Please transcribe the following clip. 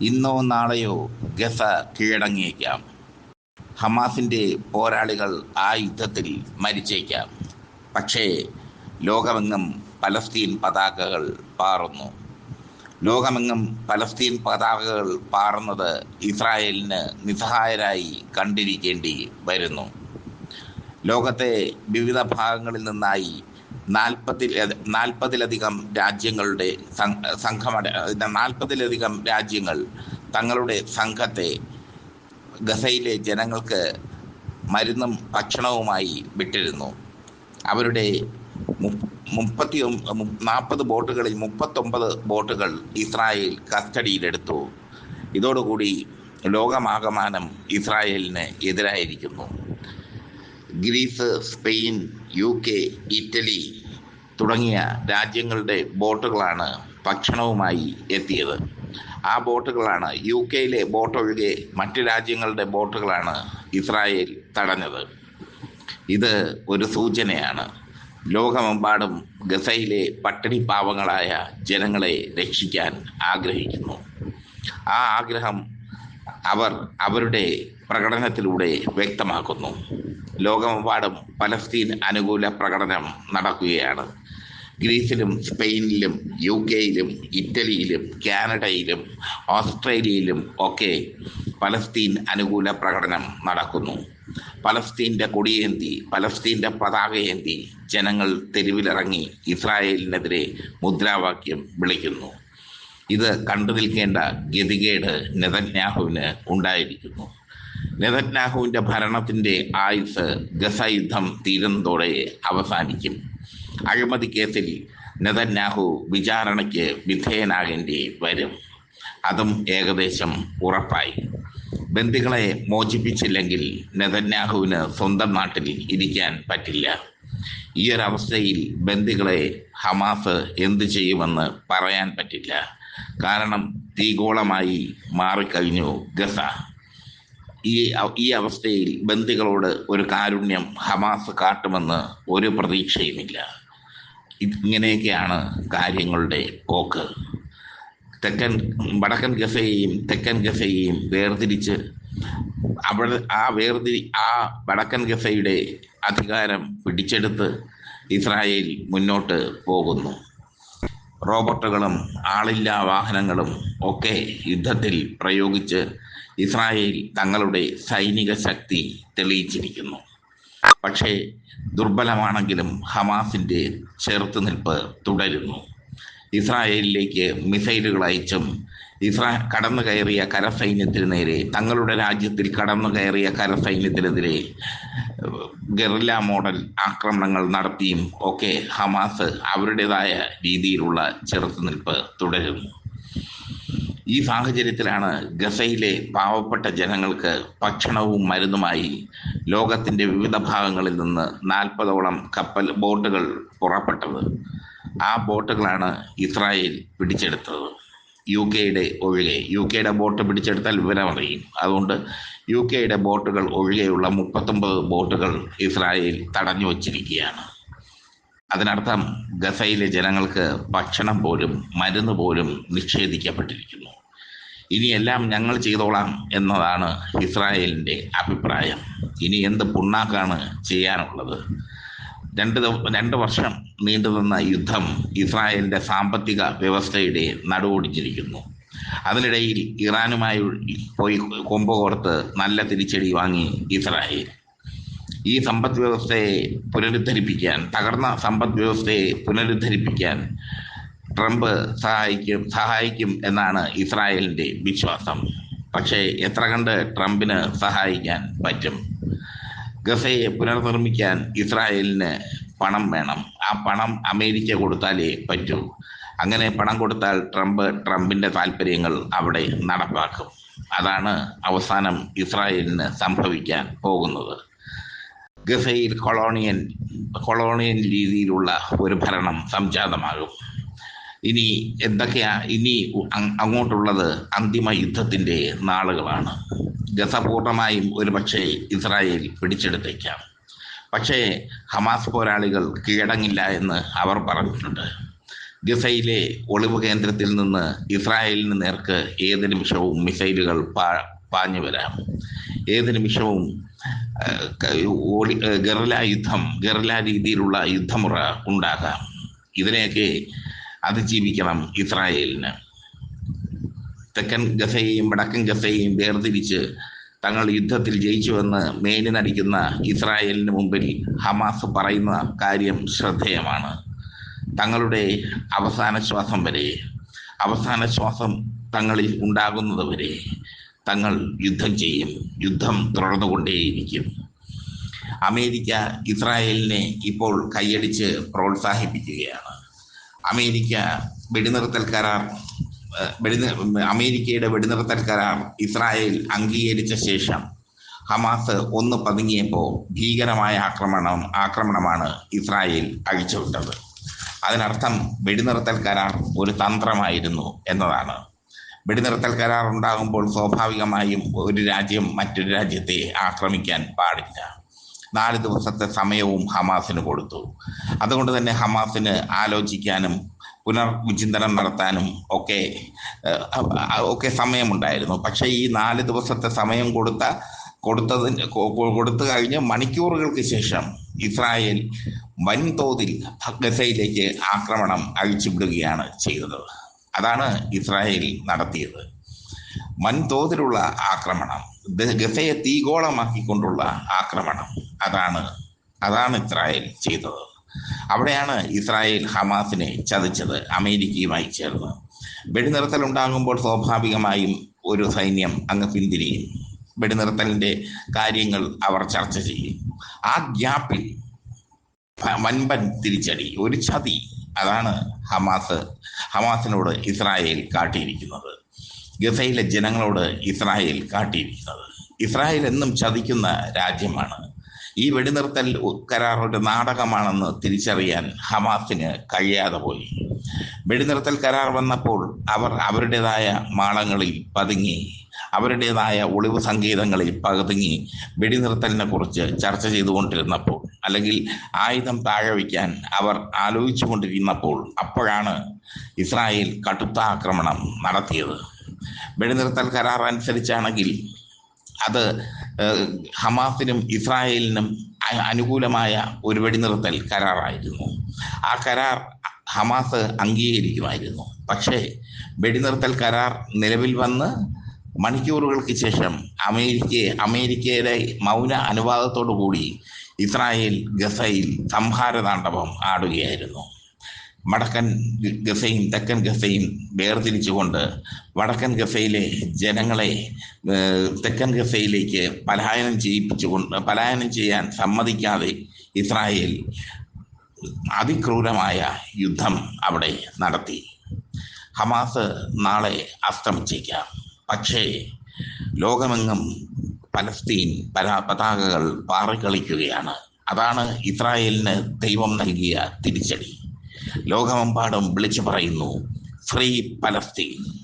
ഇന്നോ നാളെയോ ഗസ കീഴടങ്ങിയേക്കാം. ഹമാസിന്റെ പോരാളികൾ ആ യുദ്ധത്തിൽ മരിച്ചേക്കാം. പക്ഷേ ലോകമെങ്ങും പലസ്തീൻ പതാകകൾ പാറുന്നു. ലോകമെങ്ങും പലസ്തീൻ പതാകകൾ പാറുന്നത് ഇസ്രായേലിന് നിസ്സഹായരായി കണ്ടിരിക്കേണ്ടി വരുന്നു. ലോകത്തെ വിവിധ ഭാഗങ്ങളിൽ നിന്നായി നാൽപ്പതിൽ നാൽപ്പതിലധികം രാജ്യങ്ങളുടെ സംഘമട നാൽപ്പതിലധികം രാജ്യങ്ങൾ തങ്ങളുടെ സംഘത്തെ ഗസയിലെ ജനങ്ങൾക്ക് മരുന്നും ഭക്ഷണവുമായി വിട്ടിരുന്നു. അവരുടെ മുപ്പത്തി നാൽപ്പത് ബോട്ടുകളിൽ മുപ്പത്തൊമ്പത് ബോട്ടുകൾ ഇസ്രായേൽ കസ്റ്റഡിയിലെടുത്തു. ഇതോടുകൂടി ലോകമാകമാനം ഇസ്രായേലിന് എതിരായിരിക്കുന്നു. Greece Spain U K Italy തുടങ്ങിയ രാജ്യങ്ങളുടെ ബോട്ടുകളാണ് ഭക്ഷണവുമായി എത്തിയത്. ആ ബോട്ടുകളാണ് യു കെയിലെ ബോട്ടൊഴികെ മറ്റ് രാജ്യങ്ങളുടെ ബോട്ടുകളാണ് ഇസ്രായേൽ തടഞ്ഞത്. ഇത് ഒരു സൂചനയാണ്. ലോകമെമ്പാടും ഗസയിലെ പട്ടിണി പാവങ്ങളായ ജനങ്ങളെ രക്ഷിക്കാൻ ആഗ്രഹിക്കുന്നു. ആ ആഗ്രഹം അവർ അവരുടെ പ്രകടനത്തിലൂടെ വ്യക്തമാക്കുന്നു. ലോകമെമ്പാടും പലസ്തീൻ അനുകൂല പ്രകടനം നടക്കുകയാണ്. ഗ്രീസിലും സ്പെയിനിലും യു കെയിലും ഇറ്റലിയിലും കാനഡയിലും ഓസ്ട്രേലിയയിലും ഒക്കെ പലസ്തീൻ അനുകൂല പ്രകടനം നടക്കുന്നു. പലസ്തീന്റെ കൊടിയേന്തി പലസ്തീന്റെ പതാകയേന്തി ജനങ്ങൾ തെരുവിലിറങ്ങി ഇസ്രായേലിനെതിരെ മുദ്രാവാക്യം വിളിക്കുന്നു. ഇത് കണ്ടു നിൽക്കേണ്ട ഗതികേട് നെതന്യാഹുവിന് ഉണ്ടായിരിക്കുന്നു. നെതന്യാഹുവിന്റെ ഭരണത്തിന്റെ ആയുസ് ഗസ യുദ്ധം തീരുന്നതോടെ അവസാനിക്കും. അഴിമതി കേസിൽ നെതന്യാഹു വിചാരണയ്ക്ക് വിധേയനാകേണ്ടി വരും. അതും ഏകദേശം ഉറപ്പായി. ബന്ദികളെ മോചിപ്പിച്ചില്ലെങ്കിൽ നെതന്യാഹുവിന് സ്വന്തം നാട്ടിൽ ഇരിക്കാൻ പറ്റില്ല. ഈ അവസ്ഥയിൽ ബന്ദികളെ ഹമാസ് എന്തു ചെയ്യുമെന്ന് പറയാൻ പറ്റില്ല. കാരണം തീഗോളമായി മാറിക്കഴിഞ്ഞു ഗസ. ഈ ഈ അവസ്ഥയിൽ ബന്ദികളോട് ഒരു കാരുണ്യം ഹമാസ് കാട്ടുമെന്ന് ഒരു പ്രതീക്ഷയുമില്ല. ഇങ്ങനെയൊക്കെയാണ് കാര്യങ്ങളുടെ പോക്ക്. തെക്കൻ വടക്കൻ ഗസയെയും തെക്കൻ ഗസയെയും വേർതിരിച്ച് അവിടെ ആ വേർതിരി ആ വടക്കൻ ഗസയുടെ അധികാരം പിടിച്ചെടുത്ത് ഇസ്രായേൽ മുന്നോട്ട് പോകുന്നു. റോബോട്ടുകളും ആളില്ലാ വാഹനങ്ങളും ഒക്കെ യുദ്ധത്തിൽ പ്രയോഗിച്ച് ഇസ്രായേൽ തങ്ങളുടെ സൈനിക ശക്തി തെളിയിച്ചിരിക്കുന്നു. പക്ഷേ ദുർബലമാണെങ്കിലും ഹമാസിന്റെ ചെറുത്തുനിൽപ്പ് തുടരുന്നു. ഇസ്രായേലിലേക്ക് മിസൈലുകൾ അയച്ചും ഇസ്രാ കടന്നു കയറിയ കരസൈന്യത്തിന് നേരെ തങ്ങളുടെ രാജ്യത്തിൽ കടന്നു കയറിയ കരസൈന്യത്തിനെതിരെ ഗറില്ല മോഡൽ ആക്രമണങ്ങൾ നടത്തിയും ഒക്കെ ഹമാസ് അവരുടേതായ രീതിയിലുള്ള ചെറുത്തുനിൽപ്പ് തുടരുന്നു. ഈ സാഹചര്യത്തിലാണ് ഗസയിലെ പാവപ്പെട്ട ജനങ്ങൾക്ക് ഭക്ഷണവും മരുന്നുമായി ലോകത്തിന്റെ വിവിധ ഭാഗങ്ങളിൽ നിന്ന് നാൽപ്പതോളം കപ്പൽ ബോട്ടുകൾ പുറപ്പെട്ടത്. ആ ബോട്ടുകളാണ് ഇസ്രായേൽ പിടിച്ചെടുത്തത്. യു കെയുടെ ഒഴികെ യു കെയുടെ ബോട്ട് പിടിച്ചെടുത്താൽ വിവരം അറിയും അതുകൊണ്ട് യു കെയുടെ ബോട്ടുകൾ ഒഴികെയുള്ള മുപ്പത്തൊമ്പത് ബോട്ടുകൾ ഇസ്രായേൽ തടഞ്ഞു വച്ചിരിക്കുകയാണ്. അതിനർത്ഥം ഗസയിലെ ജനങ്ങൾക്ക് ഭക്ഷണം പോലും മരുന്ന് പോലും നിഷേധിക്കപ്പെട്ടിരിക്കുന്നു. ഇനിയെല്ലാം ഞങ്ങൾ ചെയ്തോളാം എന്നതാണ് ഇസ്രായേലിന്റെ അഭിപ്രായം. ഇനി എന്ത് പുണ്ണാക്കാണ് ചെയ്യാനുള്ളത്? രണ്ട് രണ്ട് വർഷം നീണ്ടുനിന്ന യുദ്ധം ഇസ്രായേലിന്റെ സാമ്പത്തിക വ്യവസ്ഥയുടെ നടുവൊടിച്ചിരിക്കുന്നു അതിനിടയിൽ ഇറാനുമായി പോയി കൊമ്പ് കോർത്ത് നല്ല തിരിച്ചടി വാങ്ങി ഇസ്രായേൽ. ഈ സമ്പദ് വ്യവസ്ഥയെ പുനരുദ്ധരിപ്പിക്കാൻ തകർന്ന സമ്പദ് വ്യവസ്ഥയെ പുനരുദ്ധരിപ്പിക്കാൻ ട്രംപ് സഹായിക്കും സഹായിക്കും എന്നാണ് ഇസ്രായേലിന്റെ വിശ്വാസം. പക്ഷേ എത്ര കണ്ട് ട്രംപിന് സഹായിക്കാൻ പറ്റും? ഗസയെ പുനർനിർമ്മിക്കാൻ ഇസ്രായേലിന് പണം വേണം. ആ പണം അമേരിക്ക കൊടുത്താലേ പറ്റൂ. അങ്ങനെ പണം കൊടുത്താൽ ട്രംപ് ട്രംപിന്റെ താല്പര്യങ്ങൾ അവിടെ നടപ്പാക്കും. അതാണ് അവസാനം ഇസ്രായേലിന് സംഭവിക്കാൻ പോകുന്നത്. ഗസയിൽ കൊളോണിയൻ കൊളോണിയൻ രീതിയിലുള്ള ഒരു ഭരണം സംജാതമാകും. ഇനി എന്തൊക്കെയാ ഇനി അങ്ങോട്ടുള്ളത് അന്തിമ യുദ്ധത്തിന്റെ നാളുകളാണ്. ഗസ പൂർണമായും ഒരുപക്ഷെ ഇസ്രായേൽ പിടിച്ചെടുത്തേക്കാം. പക്ഷേ ഹമാസ് പോരാളികൾ കീഴടങ്ങില്ല എന്ന് അവർ പറഞ്ഞിട്ടുണ്ട്. ഗസയിലെ ഒളിവ് കേന്ദ്രത്തിൽ നിന്ന് ഇസ്രായേലിന് നേർക്ക് ഏത് നിമിഷവും മിസൈലുകൾ പാ പാഞ്ഞു വരാം. ഏത് നിമിഷവും ഗറില യുദ്ധം ഗറില രീതിയിലുള്ള യുദ്ധമുറ ഉണ്ടാകാം. ഇതിനെയൊക്കെ അതിജീവിക്കണം ഇസ്രായേലിന്. തെക്കൻ ഗസയെയും വടക്കൻ ഗസയെയും വേർതിരിച്ച് തങ്ങൾ യുദ്ധത്തിൽ ജയിച്ചുവെന്ന് മേനി നടിക്കുന്ന ഇസ്രായേലിന് മുമ്പിൽ ഹമാസ് പറയുന്ന കാര്യം ശ്രദ്ധേയമാണ്. തങ്ങളുടെ അവസാന ശ്വാസം വരെ അവസാന ശ്വാസം തങ്ങളിൽ ഉണ്ടാകുന്നത് വരെ തങ്ങൾ യുദ്ധം ചെയ്യും യുദ്ധം തുടർന്നുകൊണ്ടേയിരിക്കും. അമേരിക്ക ഇസ്രായേലിനെ ഇപ്പോൾ കൈയടിച്ച് പ്രോത്സാഹിപ്പിക്കുകയാണ്. അമേരിക്ക വെടിനിർത്തൽ കരാർ അമേരിക്കയുടെ വെടിനിർത്തൽ കരാർ ഇസ്രായേൽ അംഗീകരിച്ച ശേഷം. ഹമാസ് ഒന്ന് പതുങ്ങിയപ്പോൾ ഭീകരമായ ആക്രമണം ആക്രമണമാണ് ഇസ്രായേൽ അഴിച്ചുവിട്ടത്. അതിനർത്ഥം വെടിനിർത്തൽ കരാർ ഒരു തന്ത്രമായിരുന്നു എന്നതാണ്. വെടിനിർത്തൽ കരാർ ഉണ്ടാകുമ്പോൾ സ്വാഭാവികമായും ഒരു രാജ്യം മറ്റൊരു രാജ്യത്തെ ആക്രമിക്കാൻ പാടില്ല. നാല് ദിവസത്തെ സമയവും ഹമാസിന് കൊടുത്തു. അതുകൊണ്ട് തന്നെ ഹമാസിന് ആലോചിക്കാനും പുനർവിചിന്തനം നടത്താനും ഒക്കെ ഒക്കെ സമയമുണ്ടായിരുന്നു. പക്ഷേ ഈ നാല് ദിവസത്തെ സമയം കൊടുത്ത കൊടുത്തതിന് കൊടുത്തു കഴിഞ്ഞ് മണിക്കൂറുകൾക്ക് ശേഷം ഇസ്രായേൽ വൻതോതിൽ ഗസയിലേക്ക് ആക്രമണം അഴിച്ചുവിടുകയാണ് ചെയ്തത്. അതാണ് ഇസ്രായേൽ നടത്തിയത്. വൻതോതിലുള്ള ആക്രമണം ഗസയെ തീഗോളമാക്കിക്കൊണ്ടുള്ള ആക്രമണം അതാണ് അതാണ് ഇസ്രായേൽ ചെയ്തത്. അവിടെയാണ് ഇസ്രായേൽ ഹമാസിനെ ചതിച്ചത് അമേരിക്കയുമായി ചേർന്ന് വെടിനിർത്തൽ ഉണ്ടാകുമ്പോൾ സ്വാഭാവികമായും ഒരു സൈന്യം അങ്ങ് പിന്തിരിയും. വെടിനിർത്തലിന്റെ കാര്യങ്ങൾ അവർ ചർച്ച ചെയ്യും. ആ ഗ്യാപ്പിൽ വൻപൻ തിരിച്ചടി ഒരു ചതി അതാണ് ഹമാസ് ഹമാസിനോട് ഇസ്രായേൽ കാട്ടിയിരിക്കുന്നത്. ഗസയിലെ ജനങ്ങളോട് ഇസ്രായേൽ കാട്ടിയിരിക്കുന്നത്. ഇസ്രായേൽ എന്നും ചതിക്കുന്ന രാജ്യമാണ് ഈ വെടിനിർത്തൽ കരാർ ഒരു നാടകമാണെന്ന് തിരിച്ചറിയാൻ ഹമാസിന് കഴിയാതെ പോയി. വെടിനിർത്തൽ കരാർ വന്നപ്പോൾ അവർ അവരുടേതായ മാളങ്ങളിൽ പതുങ്ങി അവരുടേതായ ഒളിവ് സങ്കേതങ്ങളിൽ പതുങ്ങി വെടിനിർത്തലിനെ കുറിച്ച് ചർച്ച ചെയ്തുകൊണ്ടിരുന്നപ്പോൾ അല്ലെങ്കിൽ ആയുധം താഴെ വയ്ക്കാൻ അവർ ആലോചിച്ചു കൊണ്ടിരുന്നപ്പോൾ അപ്പോഴാണ് ഇസ്രായേൽ കടുത്ത ആക്രമണം നടത്തിയത്. വെടിനിർത്തൽ കരാർ അനുസരിച്ചാണെങ്കിൽ അത് ഹമാസിനും ഇസ്രായേലിനും അനുകൂലമായ ഒരു വെടിനിർത്തൽ കരാറായിരുന്നു. ആ കരാർ ഹമാസ് അംഗീകരിക്കുമായിരുന്നു. പക്ഷേ വെടിനിർത്തൽ കരാർ നിലവിൽ വന്ന് മണിക്കൂറുകൾക്ക് ശേഷം അമേരിക്ക അമേരിക്കയുടെ മൗന അനുവാദത്തോടു കൂടി ഇസ്രായേൽ ഗസയിൽ സംഹാരതാണ്ഡവം ആടുകയായിരുന്നു. വടക്കൻ ഗഫയും തെക്കൻ ഗഫയും വേർതിരിച്ചുകൊണ്ട് വടക്കൻ ഗഫയിലെ ജനങ്ങളെ തെക്കൻ ഗഫയിലേക്ക് പലായനം ചെയ്യിപ്പിച്ചുകൊണ്ട് പലായനം ചെയ്യാൻ സമ്മതിക്കാതെ ഇസ്രായേൽ അതിക്രൂരമായ യുദ്ധം അവിടെ നടത്തി. ഹമാസ് നാളെ അസ്തമിച്ചേക്കാം. പക്ഷേ ലോകമെങ്ങും പലസ്തീൻ പല പതാകകൾ പാറിക്കളിക്കുകയാണ്. അതാണ് ഇസ്രായേലിന് ദൈവം നൽകിയ തിരിച്ചടി. ലോകമെമ്പാടും വിളിച്ചു പറയുന്നു ഫ്രീ പലസ്തീൻ.